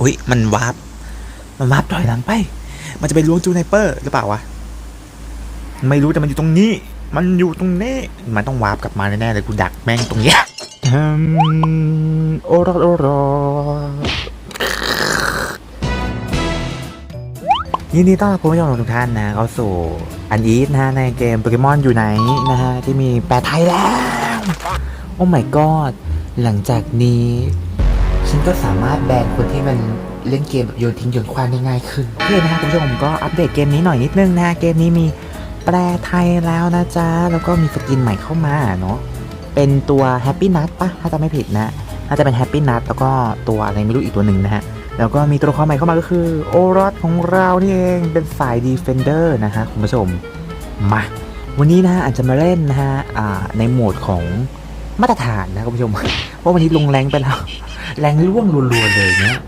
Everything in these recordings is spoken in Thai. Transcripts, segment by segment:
อุ้ยมันวาร์ปมันวาร์ปถอยหลังไป มันจะไปล้วงจูไนเปอร์หรือเปล่าวะไม่รู้แต่มันอยู่ตรงนี้ มันอยู่ตรงนี้ มันต้องวาร์ปกลับมาแน่ๆเลยกูดักแม่งตรงเนี้ยโอรสโอรสยินดีต้อนรับคุณผู้ชมทุกท่านนะเข้าสู่อันอีทนะฮะในเกมโปเกมอนอยู่ไหนนะฮะที่มีแปลไทยแล้ว โอ้ my god หลังจากนี้ ฉันก็สามารถแบนคนที่มันเล่นเกมแบบโยนทิ้งโยนคว้างได้ง่ายขึ้นโอเคนะครับคุณผู้ชมก็อัปเดตเกมนี้หน่อยนิดนึงนะเกมนี้มีแปลไทยแล้วนะจ๊ะ แล้วก็มีสกินใหม่เข้ามาเนาะเป็นตัว Happy Nut ปะถ้าจะไม่ผิดนะน่าจะเป็น Happy Nut แล้วก็ตัวอะไรไม่รู้อีกตัวหนึ่งนะฮะแล้วก็มีตัวละครใหม่เข้ามาก็คือโอรสของเรานี่เองเป็นสาย Defender นะฮะคุณผู้ชมมาวันนี้นะฮะอาจจะมาเล่นนะฮะในโหมดของมาตรฐานนะคุณผู้ชมเพราะวันนี้ลงแรงไปแล้ว แรงร่วงรัวๆเลยเนี่ย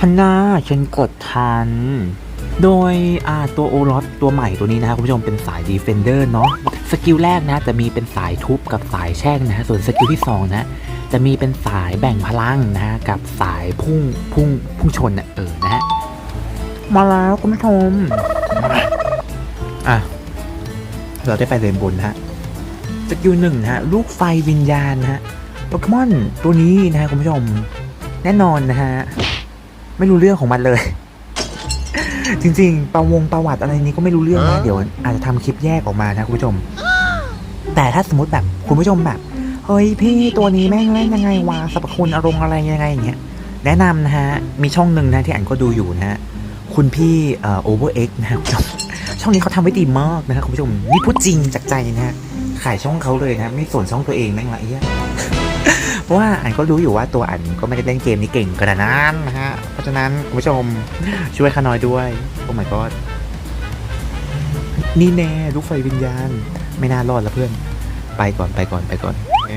ฮันนาฉันกดทัน โดยอ่าตัวโอรสตัวใหม่ตัวนี้นะครับคุณผู้ชมเป็นสายดีเฟนเดอร์เนาะสกิลแรกนะจะมีเป็นสายทุบกับสายแช่งนะฮะส่วนสกิลที่สองนะ จะมีเป็นสายแบ่งพลังนะฮะกับสายพุ่งพุ่งพุ่งชนน่ะเออนะฮะมาแล้วคุณผู้ชมอะเราได้ไปเลนบนนะฮะสกิลหนึ่งนะฮะลูกไฟวิญญาณนะฮะ โปเกมอนตัวนี้นะฮะคุณผู้ชม แน่นอนนะฮะ ไม่รู้เรื่องของมันเลย จริงๆ ประวงประวัติอะไรนี้ก็ไม่รู้เรื่องนะ เดี๋ยวอาจจะทำคลิปแยกออกมานะคุณผู้ชม แต่ถ้าสมมติแบบคุณผู้ชมแบบ เฮ้ยพี่ตัวนี้แม่งเล่นยังไงวะสรรพคุณอารมณ์อะไรยังไงอย่างเงี้ยแนะนำนะฮะ มีช่องหนึ่งนะที่อ่านก็ดูอยู่นะฮะ คุณพี่เอ่อ OverX นะครับคุณผู้ชม ช่องนี้เขาทำไว้ดีมากนะครับคุณผู้ชม นี่พูดจริงจากใจนะฮะ ขายช่องเขาเลยนะ ไม่สนช่องตัวเองนั่งละไอ้เหี้ย เพราะว่าอันก็รู้อยู่ว่าตัวอันก็ไม่ได้เล่นเกมนี้เก่งขนาดนั้นนะฮะ เพราะฉะนั้นคุณผู้ชมช่วยข้าน้อยด้วย โอ้ my god นี่แน่ลูกไฟวิญญาณ ไม่น่ารอดล้วเพื่อน ไปก่อนไปก่อนไปก่อนเอ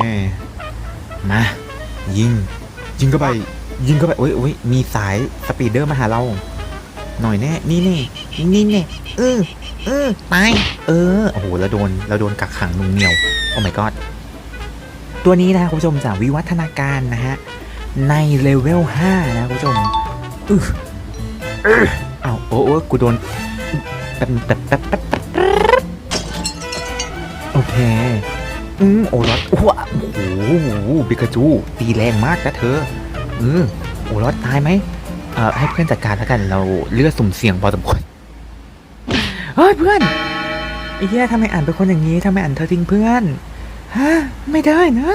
มายิง ยิงเข้าไป ยิงเข้าไปโอ้ยโอ้ยมีสายสปีดเดอร์มาหาเรา หน่อยแน่ นี่แน่นี่แน่เออเออตายเออโอ้โหเราโดนเราโดนกักขังนุ่งเหนียว โอ้ my god ตัวนี้นะคุณผู้ชมจากวิวัฒนาการนะฮะ ในเลเวล 5 นะคุณผู้ชมอือเออเอาโอ้โอ้กูโดนแป๊บแป๊บแป๊บแป๊บโอเค อืมโอ้รสอ้วโอ้โหบิกาจู ตีแรงมากนะเธอเออโอ้รสตายไหมเอ่อให้เพื่อนจัดการแล้วกันเราเลือดสุ่มเสี่ยงพอสมควรเฮ้ยเพื่อนไอ้เหี้ยทำไมอ่านเป็นคนอย่างนี้ทำไมอ่านเธอทิ้งเพื่อน ฮะไม่ได้นะ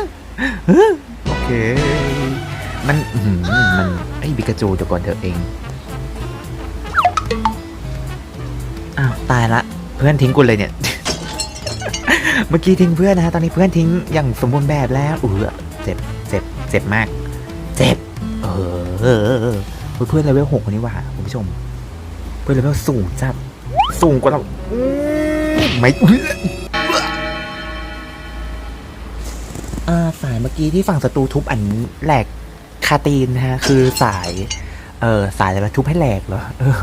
โอเค มันมันไอ้บิกาจูเดี๋ยวก่อนเธอเองอ้าวตายละ เพื่อนทิ้งกูเลยเนี่ย เมื่อกี้ทิ้งเพื่อนนะฮะตอนนี้เพื่อนทิ้งอย่างสมบูรณ์แบบแล้วเออเจ็บเจ็บเจ็บมาก เจ็บ เออเพื่อนเลเวลหกคนนี้ว่ะคุณผู้ชม เพื่อนเลเวลสูงจัดสูงกว่าเราไม่ อ่อสายเมื่อกี้ที่ฝั่งศัตรูทุบอันแหลกคาตีนนะฮะ คือสาย เออสายอะไรวะทุบให้แหลกเหรอเออ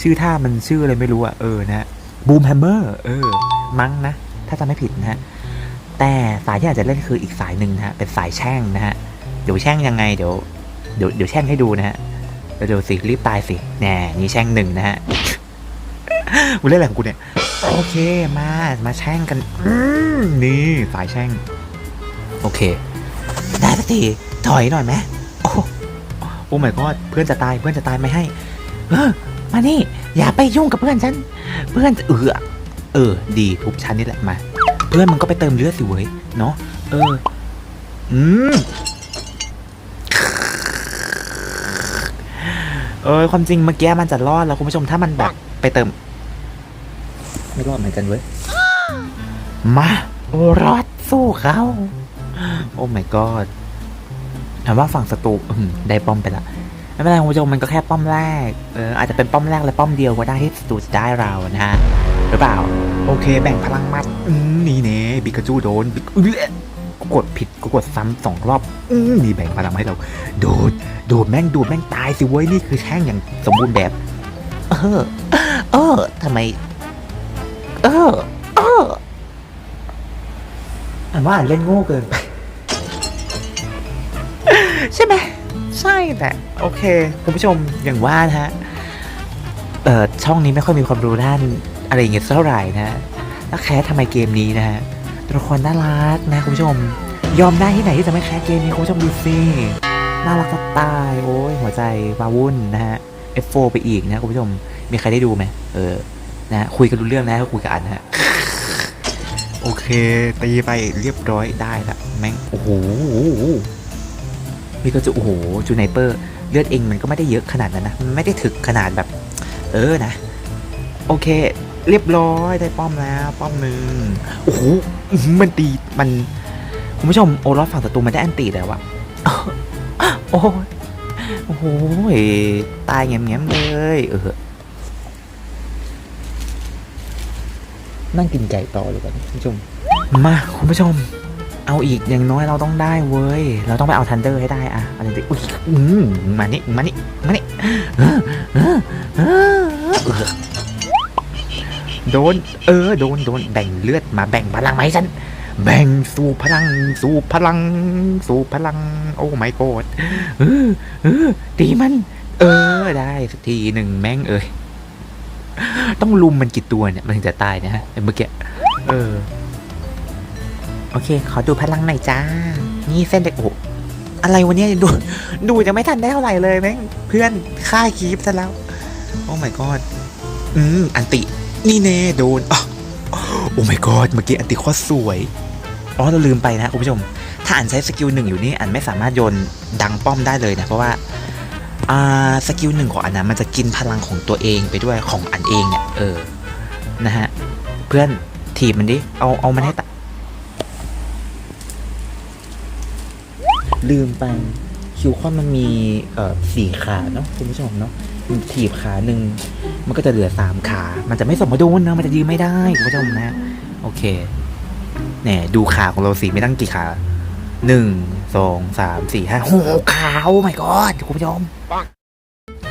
ชื่อท่ามันชื่ออะไรไม่รู้อะเออนะบูมแฮมเมอร์เออ มั้งนะ ถ้าจำไม่ผิดนะฮะ แต่สายที่อาจจะเล่นคืออีกสายหนึ่งนะฮะ เป็นสายแช่งนะฮะ เดี๋ยวแช่งยังไงเดี๋ยวเดี๋ยวเดี๋ยวแช่งให้ดูนะฮะเดี๋ยวสิรีบตายสิแน่นี่แช่งหนึ่งนะฮะกูเล่นอะไรของกูเนี่ย โอเคมามาแช่งกัน นี่สายแช่ง โอเค ได้สักทีถอยหน่อยไหมโอ้โอ้ my god เพื่อนจะตายเพื่อนจะตายไม่ให้ เออ มานี่ อย่าไปยุ่งกับเพื่อนฉัน เพื่อนเออเออ ดีทุบชั้นนี่แหละมา เพื่อนมันก็ไปเติมเลือดสิเว้ยเนาะเออ อืมเออความจริงเมื่อกี้มันจะรอดแล้วคุณผู้ชมถ้ามันแบบไปเติม ไม่รอดเหมือนกันเว้ยมารอดสู้เขา โอ้ my god ถามว่าฝั่งศัตรูได้ป้อมไปละไม่เป็นไรคุณผู้ชมมันก็แค่ป้อมแรกเอออาจจะเป็นป้อมแรกและป้อมเดียวก็ได้ที่ศัตรูจะได้เรานะฮะหรือเปล่า โอเค แบ่งพลังมัดนี่เน่บิกาจูโดนบิกเอื้อกูกดผิดกูกดซ้ำสองรอบอืมนี่แบ่งพลังให้เราโดดโดดแม่งโดดแม่งตายสิเว้ยนี่คือแช่งอย่างสมบูรณ์แบบ เออ เออทำไม เออ เอออันว่าเล่นโง่เกินไป ใช่ไหมใช่โอเคคุณผู้ชมอย่างว่านะฮะเอ่อช่องนี้ไม่ค่อยมีความรู้ด้านอะไรอย่างเงี้ยเท่าไหร่นะแล้วแคสทำไมเกมนี้นะฮะตัวละครน่ารักนะคุณผู้ชม ยอมได้ที่ไหนที่จะไม่แคสเกมนี้คุณผู้ชมดูสิน่ารักจะตายโอ้ยหัวใจวาวุ่นนะฮะ F4 ไปอีกนะคุณผู้ชม มีใครได้ดูไหมเออนะคุยกันรู้เรื่องนะคุยกับอันนะฮะโอเคตีไปเรียบร้อยได้ละแม่งโอ้โห นี่ก็จะโอ้โหจูไนเปอร์เลือดเองมันก็ไม่ได้เยอะขนาดนั้นนะมันไม่ได้ถึกขนาดแบบ เออนะ โอเค เรียบร้อยได้ป้อมแล้วป้อมหนึ่งโอ้โหอื้อหือมันตีมันคุณผู้ชมโอรสฝั่งศัตรูมันได้อันตีแล้วอะโอ้ยโอ้โหตายแง้มๆเลยเออนั่งกินไก่ต่อเลยกันคุณผู้ชม มาคุณผู้ชม เอาอีกอย่างน้อยเราต้องได้เว้ย เราต้องไปเอาทันเดอร์ให้ได้อะอะไรดิอุ้ยอืมมานี่มานี่มานี่โดน เออ โดนโดนแบ่งเลือดมาแบ่งพลังไหมฉัน แบ่งสู่พลัง สู่พลัง สู่พลัง โอ้ไม่โกรธเออเออตีมัน เออ ได้สักทีหนึ่งแม่งเอ้ยต้องลุมมันกี่ตัวเนี่ย มันถึงจะตายนะฮะเมื่อกี้เออ โอเค ขอดูพลังหน่อยจ้า นี่เส้นเด็กโอ้อะไรวันนี้ดูดูจะไม่ทันได้เท่าไหร่เลยแม่งเพื่อนฆ่าคีฟซะแล้ว โอ้ my god อืม อันติ นี่เน่โดนโอ้ my god เมื่อกี้อันติโคตรสวย อ๋อ เราลืมไปนะคุณผู้ชม ถ้าอันใช้สกิลหนึ่งอยู่นี่อันไม่สามารถโยนดังป้อมได้เลยนะ เพราะว่าอ่าสกิลหนึ่งของอันนะมันจะกินพลังของตัวเองไปด้วยของอันเองเนี่ยเออนะฮะเพื่อนถีบมันดิ เอาเอามันให้ตะ ลืมไปคิวคอนมันมีเอ่อสี่ขาเนาะคุณผู้ชมเนาะถีบขาหนึ่งมันก็จะเหลือสามขา มันจะไม่สมดุลนะมันจะยืนไม่ได้คุณผู้ชมนะโอเคเนี่ยดูขาของเราสิไม่ตั้งกี่ขาหนึ่งสองสามสี่ห้าหกขาโอ้ my god คุณผู้ชม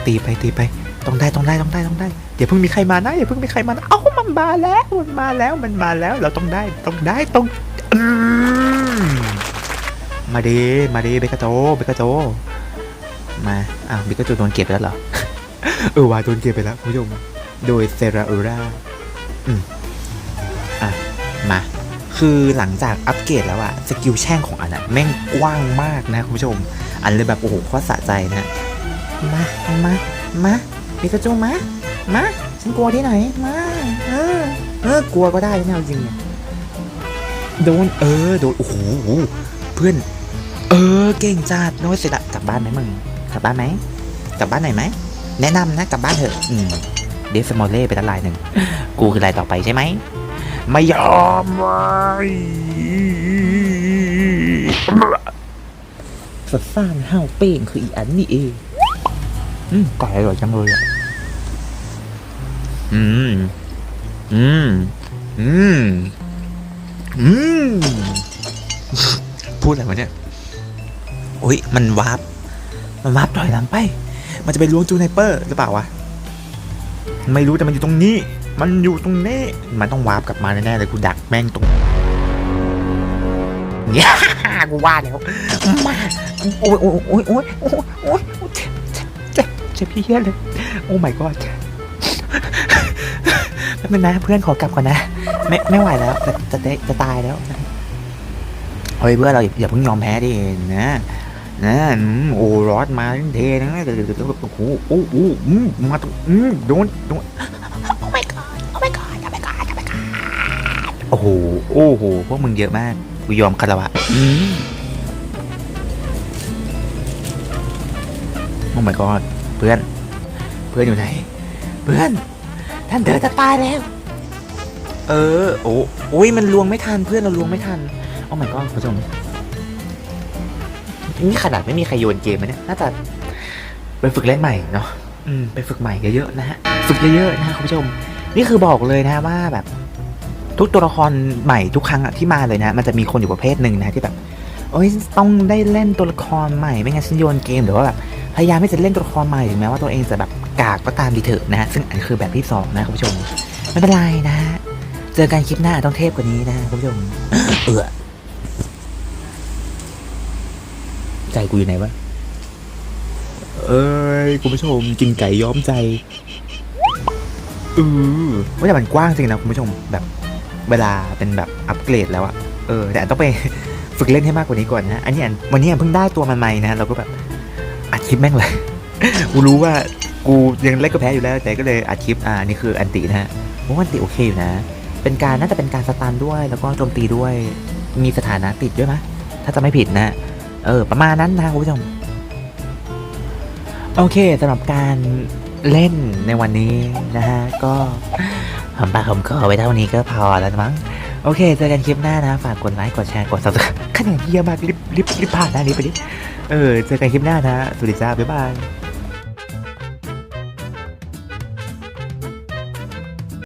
ตีไปตีไปต้องได้ต้องได้ต้องได้ต้องได้อย่าเพิ่งมีใครมานะอย่าเพิ่งมีใครมานะเอ้ามันมาแล้วมันมาแล้วมันมาแล้วเราต้องได้ต้องได้ต้องอืม มาดีมาดีเบกาโจเบกาโจ มาอ้าวเบกาโจโดนเก็บไปแล้วเหรอ เออว่าโดนเก็บไปแล้วคุณผู้ชมโดยเซราอูราอืมอะ มา คือหลังจากอัปเกรดแล้วอะสกิลแช่งของอันอะแม่งกว้างมากนะคุณผู้ชม อันเลยแบบโอ้โหโคตรสะใจนะ มา มา มาเบกาโจมา มา ฉันกลัวที่ไหน มา เออ เออ กลัวก็ได้นะจริงเนี่ยโดนเออ โดน โอ้โห เพื่อน เออเก่งจัดน้อยเสร็จละกลับบ้านไหมมึงกลับบ้านไหมกลับบ้านไหนไหมแนะนำนะกลับบ้านเถอะอืมเดฟมอลเล่ไปละลายหนึ่งกูคือลายต่อไปใช่ไหมไม่ยอมไว้สัตว์ซ่านห้าวเป้งคืออีอันนี่เองอืมก่อยอร่อยจังเลยอะอืมอืมอืมอืมพูดอะไรวะเนี่ย อ้ยมันวาร์ปมันวาร์ปถอยหลังไป มันจะไปล้วงจูไนเปอร์หรือเปล่าวะไม่รู้แต่มันอยู่ตรงนี้ มันอยู่ตรงนี้ มันต้องวาร์ปกลับมาแน่ๆเลยกูดักแม่งตรงเนี่ยกูว่าแล้วมาโอ้ยโอ้ยโอ้ยโอ้ยโอ้ยโอ้ยเจ็บเจ็บเจ็บพี่เฮียเลย โอ้ my god แป๊บนึงนะเพื่อนขอกลับก่อนนะ ไม่ไม่ไหวแล้วจะจะจะตายแล้ว เฮ้ยเพื่อนเราอย่าอย่าเพิ่งยอมแพ้ดินะ นะอืมโอ้รอดมาทั้งเทนะเดี๋ยวเดี๋ยวเดี๋ยวโอ้โหโอ้โหอืมมาตรงอืมโดนโดนโอ้ my god โอ้ my god โอ้ my god โอ้ my god โอ้โหโอ้โหพวกมึงเยอะมากกูยอมคารวะอืมโอ้ my god เพื่อน เพื่อนอยู่ไหน เพื่อน ท่านเธอจะตายแล้ว เออ โอ้โอ้ยมันลวงไม่ทันเพื่อนเราลวงไม่ทันโอ้ my god คุณผู้ชม นี่ขนาดไม่มีใครโยนเกมนะเนี่ยน่าจะไปฝึกเล่นใหม่เนาะอืมไปฝึกใหม่เยอะๆนะฮะฝึกเยอะๆนะฮะคุณผู้ชม นี่คือบอกเลยนะว่าแบบ ทุกตัวละครใหม่ทุกครั้งอะที่มาเลยนะ มันจะมีคนอยู่ประเภทหนึ่งนะที่แบบโอ้ยต้องได้เล่นตัวละครใหม่ไม่งั้นฉันโยนเกมหรือว่าแบบพยายามที่จะเล่นตัวละครใหม่ถึงแม้ว่าตัวเองจะแบบกากก็ตามดีเถอะนะฮะซึ่งอันคือแบบที่สองนะคุณผู้ชมไม่เป็นไรนะฮะเจอกันคลิปหน้าต้องเทพกว่านี้นะคุณผู้ชมเออ ใจกูอยู่ไหนวะ เอ้ยคุณผู้ชมกินไก่ย้อมใจอือว่าแต่มันกว้างจริงนะคุณผู้ชมแบบเวลาเป็นแบบอัปเกรดแล้วอะเออแต่อันต้องไปฝึกเล่นให้มากกว่านี้ก่อนนะ อันนี้อันวันนี้อันเพิ่งได้ตัวมันใหม่นะเราก็แบบอัดคลิปแม่งเลย กูรู้ว่ากูยังเล่นก็แพ้อยู่แล้ว แต่ก็เลยอัดคลิป อ่า นี่คืออันตินะฮะผมว่าอันติโอเคอยู่นะ เป็นการน่าจะเป็นการสตันด้วย แล้วก็โจมตีด้วย มีสถานะติดด้วยไหมถ้าจะไม่ผิดนะ เออ ประมาณนั้นนะคุณผู้ชม โอเคสำหรับการเล่นในวันนี้นะฮะ ก็หอมปากหอมคอไว้เท่านี้ก็พอแล้วมั้งโอเค เจอกันคลิปหน้านะ ฝากกดไลค์ กดแชร์ กด subscribe คะแนนเยี่ยมมากรีบรีบรีบผ่านหน้านี้ไปดิ เออ เจอกันคลิปหน้านะสวัสดีจ้า บ๊ายบาย